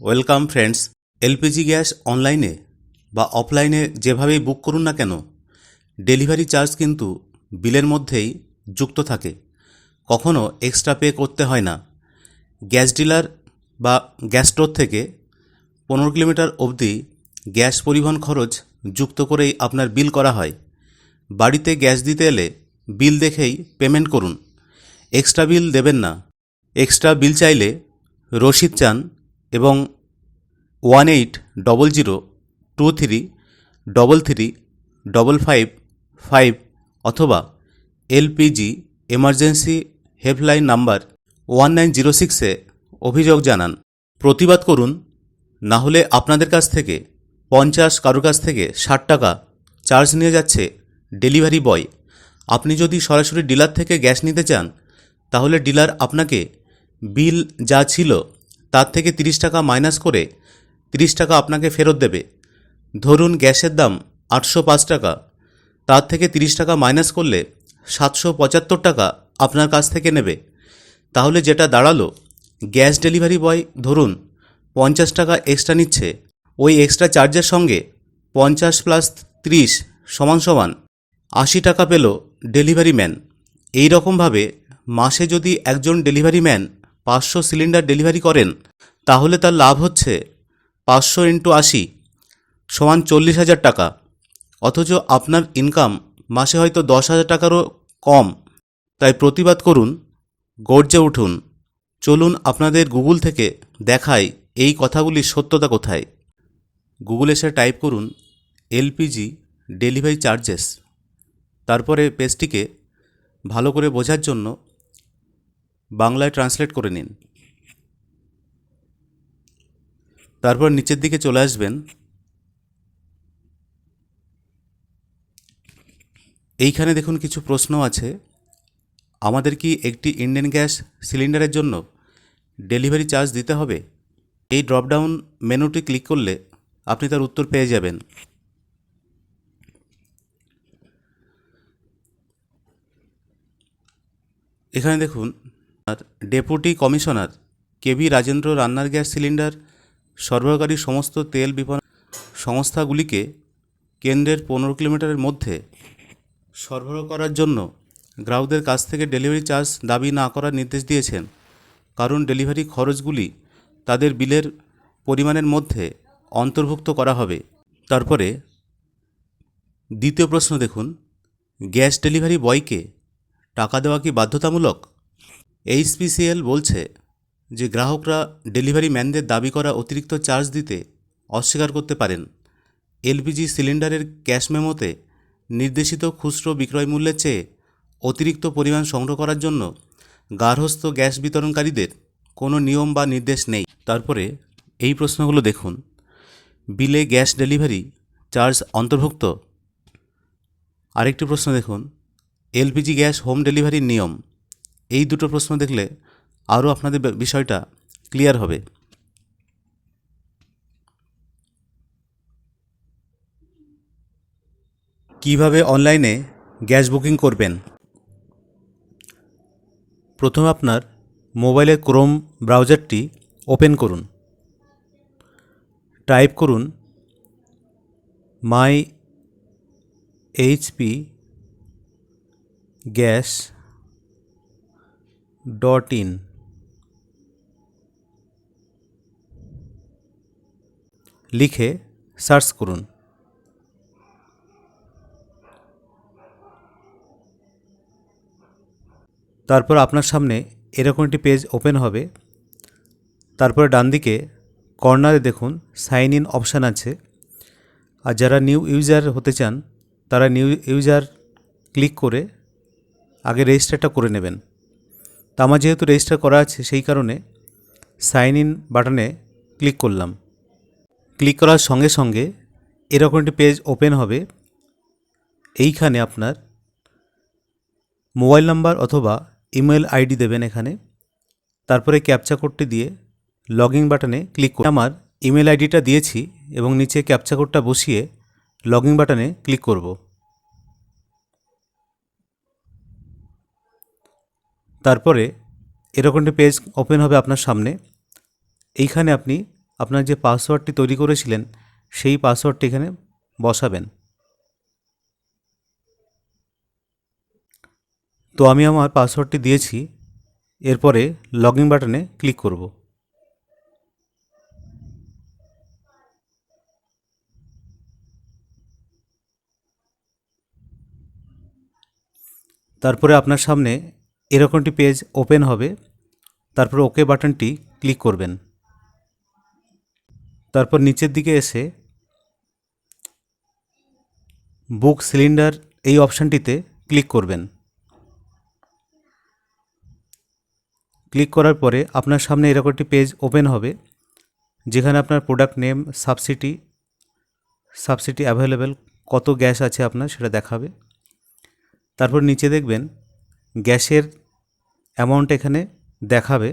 Welcome friends, LPG gas অনলাইনে বা অফলাইনে যেভাবেই বুক করুন না কেন, ডেলিভারি চার্জ কিন্তু বিলের মধ্যেই যুক্ত থাকে। কখনো এক্সট্রা পে করতে হয় না। গ্যাস ডিলার বা গ্যাস স্টোর থেকে পনেরো কিলোমিটার অবধি গ্যাস পরিবহন খরচ যুক্ত করেই আপনার বিল করা হয়। বাড়িতে গ্যাস দিতে এলে বিল দেখেই পেমেন্ট করুন। এক্সট্রা বিল দেবেন না। এক্সট্রা বিল চাইলে রসিদ চান এবং one eight double zero two three double three double five five অথবা LPG emergency helpline number one nine zero সিক্সে অভিযোগ জানান। প্রতিবাদ করুন, না হলে আপনাদের কাছ থেকে পঞ্চাশ কারও কাছ থেকে ষাট টাকা চার্জ নিয়ে যাচ্ছে ডেলিভারি বয় আপনি যদি সরাসরি ডিলার থেকে গ্যাস নিতে চান, তাহলে ডিলার আপনাকে বিল যা ছিল তার থেকে তিরিশ টাকা মাইনাস করে তিরিশ টাকা আপনাকে ফেরত দেবে। ধরুন গ্যাসের দাম আটশো পাঁচ টাকা। তার থেকে তিরিশ টাকা মাইনাস করলে সাতশো পঁচাত্তর টাকা আপনার কাছ থেকে নেবে। তাহলে যেটা দাঁড়াল, গ্যাস ডেলিভারি বয় ধরুন পঞ্চাশ টাকা এক্সট্রা নিচ্ছে, ওই এক্সট্রা চার্জের সঙ্গে পঞ্চাশ প্লাস ত্রিশ সমান সমান আশি টাকা পেল ডেলিভারি ম্যান। এই রকমভাবে মাসে যদি একজন ডেলিভারি ম্যান পাঁচশো সিলিন্ডার ডেলিভারি করেন, তাহলে তার লাভ হচ্ছে পাঁচশো ইন্টু আশি সমান চল্লিশ হাজার টাকা। অথচ আপনার ইনকাম মাসে হয়তো দশ হাজার টাকারও কম। তাই প্রতিবাদ করুন, গর্জে উঠুন। চলুন আপনাদের গুগল থেকে দেখাই এই কথাগুলির সত্যতা কোথায়। গুগলে এসে টাইপ করুন, এলপিজি ডেলিভারি চার্জেস। তারপরে পেজটিকে ভালো করে বোঝার জন্য বাংলায় ট্রান্সলেট করে নিন। তারপর নিচের দিকে চলে আসবেন। এইখানে দেখুন কিছু প্রশ্ন আছে। আমাদের কি একটি ইন্ডিয়ান গ্যাস সিলিন্ডারের জন্য ডেলিভারি চার্জ দিতে হবে? এই ড্রপডাউন মেনুটি ক্লিক করলে আপনি তার উত্তর পেয়ে যাবেন। এখানে দেখুন ডেপুটি কমিশনার কেভি রাজেন্দ্র রান্নার গ্যাস সিলিন্ডার সরবরাহকারী সমস্ত তেল বিপণন সংস্থাগুলিকে কেন্দ্রের পনেরো কিলোমিটারের মধ্যে সরবরাহ করার জন্য গ্রাহকদের কাছ থেকে ডেলিভারি চার্জ দাবি না করার নির্দেশ দিয়েছেন। কারণ ডেলিভারি খরচগুলি তাদের বিলের পরিমাণের মধ্যে অন্তর্ভুক্ত করা হবে। তারপরে দ্বিতীয় প্রশ্ন দেখুন, গ্যাস ডেলিভারি বয়কে টাকা দেওয়া কি বাধ্যতামূলক? এইচপিসিএল বলছে যে গ্রাহকরা ডেলিভারি ম্যানদের দাবি করা অতিরিক্ত চার্জ দিতে অস্বীকার করতে পারেন। এলপিজি সিলিন্ডারের ক্যাশ মেমোতে নির্দেশিত খুচরো বিক্রয় মূল্যের চেয়ে অতিরিক্ত পরিমাণ সংগ্রহ করার জন্য গার্হস্থ্য গ্যাস বিতরণকারীদের কোনো নিয়ম বা নির্দেশ নেই। তারপরে এই প্রশ্নগুলো দেখুন। বিলে গ্যাস ডেলিভারি চার্জ অন্তর্ভুক্ত? আরেকটি প্রশ্ন দেখুন। এলপিজি গ্যাস হোম ডেলিভারির নিয়ম এই দুটো প্রশ্ন দেখলে আরও আপনাদের বিষয়টা ক্লিয়ার হবে। কীভাবে অনলাইনে গ্যাস বুকিং করবেন? প্রথমে আপনার মোবাইলের ক্রোম ব্রাউজারটি ওপেন করুন। টাইপ করুন, my HP gas dot in. লিখে সার্চ করুন। তারপর আপনার সামনে এরকম একটি পেজ ওপেন হবে। তারপরে ডান দিকে কর্নারে দেখুন সাইন ইন অপশান আছে। আর যারা নিউ ইউজার হতে চান, তারা নিউ ইউজার ক্লিক করে আগে রেজিস্টারটা করে নেবেন। তা আমার যেহেতু রেজিস্টার করা আছে, সেই কারণে সাইন ইন বাটনে ক্লিক করলাম। ক্লিক করার সঙ্গে সঙ্গে এরকম একটি পেজ ওপেন হবে। এইখানে আপনার মোবাইল নাম্বার অথবা ইমেল আইডি দেবেন এখানে। তারপরে ক্যাপচা কোডটি দিয়ে লগ ইন বাটনে ক্লিক করে আমার ইমেল আইডিটা দিয়েছি এবং নিচে ক্যাপচা কোডটা বসিয়ে লগ ইন বাটনে ক্লিক করব। তারপরে এরকম একটি পেজ ওপেন হবে আপনার সামনে। এইখানে আপনি আপনার যে পাসওয়ার্ডটি তৈরি করেছিলেন, সেই পাসওয়ার্ডটি এখানে বসাবেন। তো আমি আমার পাসওয়ার্ডটি দিয়েছি, এরপরে লগ ইন বাটনে ক্লিক করব। তারপরে আপনার সামনে এরকমটি পেজ ওপেন হবে, তারপর ওকে বাটনটি ক্লিক করবেন। তারপর নিচের দিকে এসে বুক সিলিন্ডার এই অপশানটিতে ক্লিক করবেন। ক্লিক করার পরে আপনার সামনে এরকম একটি পেজ ওপেন হবে, যেখানে আপনার product name, subsidy subsidy available, কত গ্যাস আছে আপনার সেটা দেখাবে। তারপর নিচে দেখবেন গ্যাসের অ্যামাউন্ট এখানে দেখাবে।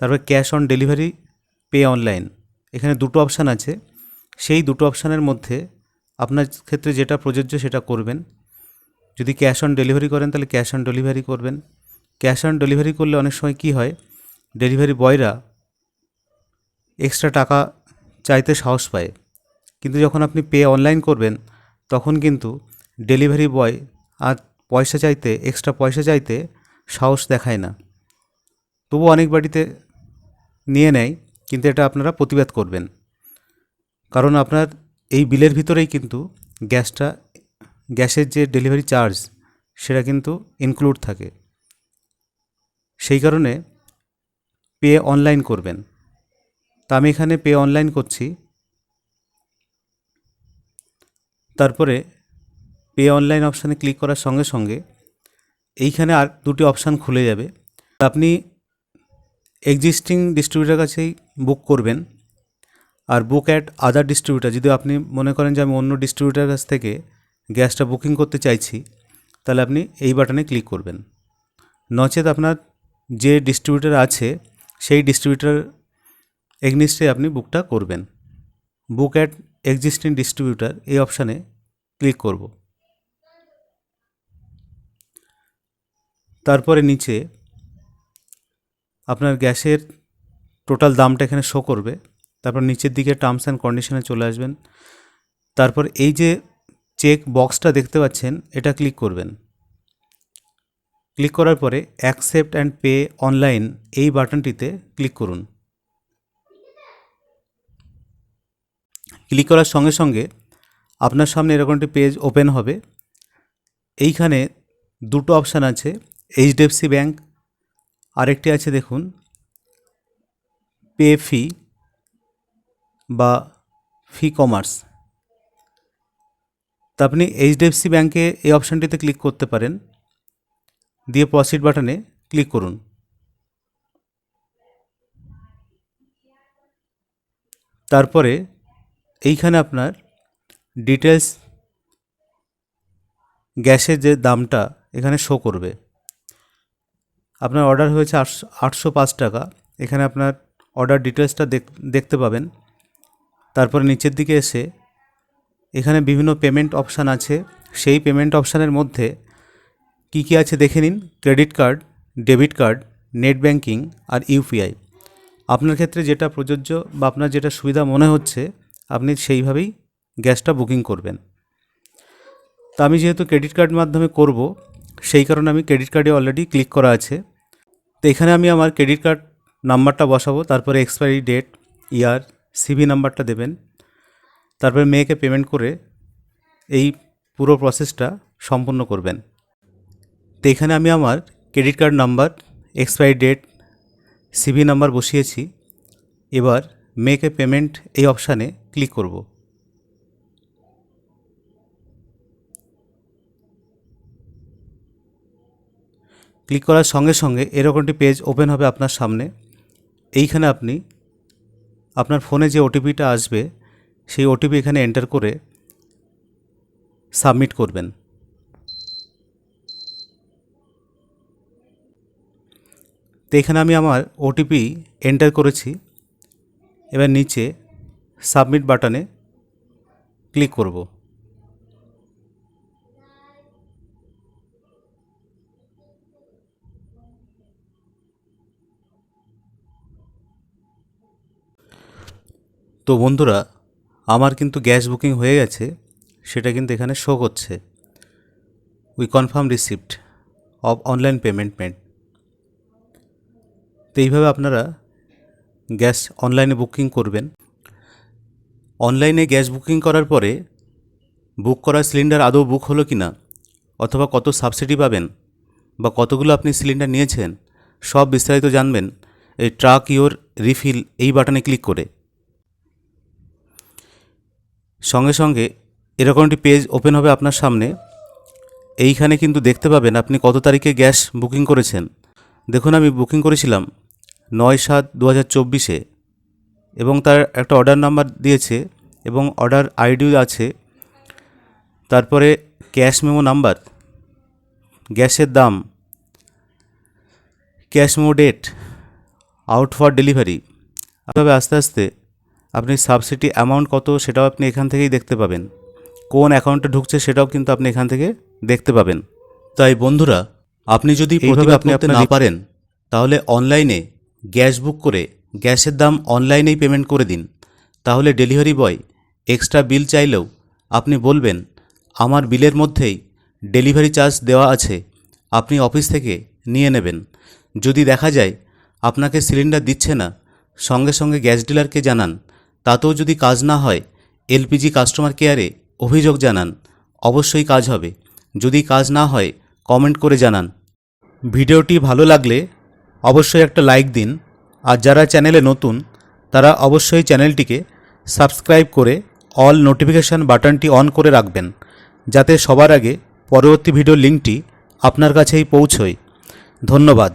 তারপরে cash on delivery, pay online. এখানে দুটো অপশান আছে। সেই দুটো অপশানের মধ্যে আপনার ক্ষেত্রে যেটা প্রযোজ্য সেটা করবেন। যদি ক্যাশ অন ডেলিভারি করেন তাহলে ক্যাশ অন ডেলিভারি করবেন। ক্যাশ অন ডেলিভারি করলে অনেক সময় কী হয়, ডেলিভারি বয়রা এক্সট্রা টাকা চাইতে সাহস পায়। কিন্তু যখন আপনি পে অনলাইন করবেন, তখন কিন্তু ডেলিভারি বয় আর পয়সা চাইতে, এক্সট্রা পয়সা চাইতে সাহস দেখায় না। তবু অনেক বাড়িতে নিয়ে নেয়, কিন্তু এটা আপনারা প্রতিবাদ করবেন। কারণ আপনার এই বিলের ভিতরেই কিন্তু গ্যাসটা, গ্যাসের যে ডেলিভারি চার্জ, সেটা কিন্তু ইনক্লুড থাকে। সেই কারণে পে অনলাইন করবেন। তা আমি এখানে পে অনলাইন করছি। তারপরে পে অনলাইন অপশানে ক্লিক করার সঙ্গে সঙ্গে এইখানে আর দুটি অপশান খুলে যাবে। আপনি এক্সিস্টিং ডিস্ট্রিবিউটার কাছেই বুক করবেন আর বুক অ্যাট আদার ডিস্ট্রিবিউটার যদি আপনি মনে করেন যে আমি অন্য ডিস্ট্রিবিউটার কাছ থেকে গ্যাসটা বুকিং করতে চাইছি, তাহলে আপনি এই বাটনে ক্লিক করবেন। নচেত আপনার যে ডিস্ট্রিবিউটার আছে, সেই ডিস্ট্রিবিউটার এগনিস্টে আপনি বুকটা করবেন। বুক অ্যাট এক্সিস্টিং ডিস্ট্রিবিউটার এই অপশানে ক্লিক করব। তারপরে নিচে আপনার গ্যাসের টোটাল দামটা এখানে শো করবে। তারপর নিচের দিকে টার্মস অ্যান্ড কন্ডিশনে চলে আসবেন। তারপর এই যে চেক বক্সটা দেখতে পাচ্ছেন, এটা ক্লিক করবেন। ক্লিক করার পরে অ্যাকসেপ্ট অ্যান্ড পে অনলাইন এই বাটনটিতে ক্লিক করুন। ক্লিক করার সঙ্গে সঙ্গে আপনার সামনে এরকম একটি পেজ ওপেন হবে। এইখানে দুটো অপশান আছে। এইচডিএফসি ব্যাঙ্ক আরেকটি আছে দেখুন, পে ফি বা ফি কমার্স। তা আপনি এইচডিএফসি ব্যাঙ্কে এই অপশানটিতে ক্লিক করতে পারেন, দিয়ে প্রসিড বাটনে ক্লিক করুন। তারপরে এইখানে আপনার ডিটেলস গ্যাসের যে দামটা এখানে শো করবে। আপনার অর্ডার হয়েছে আটশো আটশো পাঁচ টাকা। এখানে আপনার অর্ডার ডিটেলসটা দেখতে পাবেন। তারপরে নিচের দিকে এসে এখানে বিভিন্ন পেমেন্ট অপশান আছে। সেই পেমেন্ট অপশানের মধ্যে কী কী আছে দেখে নিন। Credit card debit card net banking আর ইউপিআই আপনার ক্ষেত্রে যেটা প্রযোজ্য বা আপনার যেটা সুবিধা মনে হচ্ছে, আপনি সেইভাবেই গ্যাসটা বুকিং করবেন। তা আমি যেহেতু ক্রেডিট কার্ড মাধ্যমে করব সেই কারণে আমি ক্রেডিট কার্ডে অলরেডি ক্লিক করা আছে। তো এখানে আমি আমার ক্রেডিট কার্ড নাম্বারটা বসাবো, তারপরে এক্সপায়ারি ডেট ইয়ার সিভি নাম্বারটা দেবেন। তারপরে মেয়েকে পেমেন্ট করে এই পুরো প্রসেসটা সম্পূর্ণ করবেন। তো এখানে আমি আমার credit card number expiry date CV number বসিয়েছি। এবার মেকে পেমেন্ট এই অপশানে ক্লিক করব। ক্লিক করার সঙ্গে সঙ্গে এরকমটি পেজ ওপেন হবে আপনার সামনে। এইখানে আপনি আপনার ফোনে যে ওটিপিটা আসবে, সেই ওটিপি এখানে এন্টার করে সাবমিট করবেন। তো এখানে আমি আমার ওটিপি এন্টার করেছি। এবার নিচে সাবমিট বাটনে ক্লিক করব। তো বন্ধুরা, আমার কিন্তু গ্যাস বুকিং হয়ে গেছে, সেটা কিন্তু এখানে শো করছে। We confirm receipt of online payment made তো এইভাবে আপনারা গ্যাস অনলাইনে বুকিং করবেন। অনলাইনে গ্যাস বুকিং করার পরে বুক করা সিলিন্ডার আদৌ বুক হলো কি না অথবা কত সাবসিডি পাবেন, বা কতগুলো আপনি সিলিন্ডার নিয়েছেন, সব বিস্তারিত জানবেন এই ট্রাক ইওর রিফিল এই বাটনে ক্লিক করে। সঙ্গে সঙ্গে এরকম একটি পেজ ওপেন হবে আপনার সামনে। এইখানে কিন্তু দেখতে পাবেন আপনি কত তারিখে গ্যাস বুকিং করেছেন। দেখুন, আমি বুকিং করেছিলাম নয় সাত দু হাজার চব্বিশে এবং তার একটা অর্ডার নাম্বার দিয়েছে এবং অর্ডার আইডিও আছে। তারপরে ক্যাশ মেমো নাম্বার গ্যাসের দাম cash memo date out for delivery তবে আস্তে আস্তে আপনি সাবসিডি অ্যামাউন্ট কত সেটাও আপনি এখান থেকেই দেখতে পাবেন। কোন অ্যাকাউন্টে ঢুকছে সেটাও কিন্তু আপনি এখান থেকে দেখতে পাবেন। তাই বন্ধুরা আপনি যদি এইভাবে আপনি আপনি না পারেন তাহলে অনলাইনে গ্যাস বুক করে গ্যাসের দাম অনলাইনেই পেমেন্ট করে দিন। তাহলে ডেলিভারি বয় এক্সট্রা বিল চাইলেও আপনি বলবেন আমার বিলের মধ্যেই ডেলিভারি চার্জ দেওয়া আছে আপনি অফিস থেকে নিয়ে নেবেন। যদি দেখা যায় আপনাকে সিলিন্ডার দিচ্ছে না সঙ্গে সঙ্গে গ্যাস ডিলারকে জানান তাতেও যদি কাজ না হয়, এলপিজি কাস্টমার কেয়ারে অভিযোগ জানান। অবশ্যই কাজ হবে। যদি কাজ না হয় কমেন্ট করে জানান। ভিডিওটি ভালো লাগলে অবশ্যই একটা লাইক দিন। আর যারা চ্যানেলে নতুন, তারা অবশ্যই চ্যানেলটিকে সাবস্ক্রাইব করে অল নোটিফিকেশান বাটনটি অন করে রাখবেন। যাতে সবার আগে পরবর্তী ভিডিও লিঙ্কটি আপনার কাছেই পৌঁছয়। ধন্যবাদ।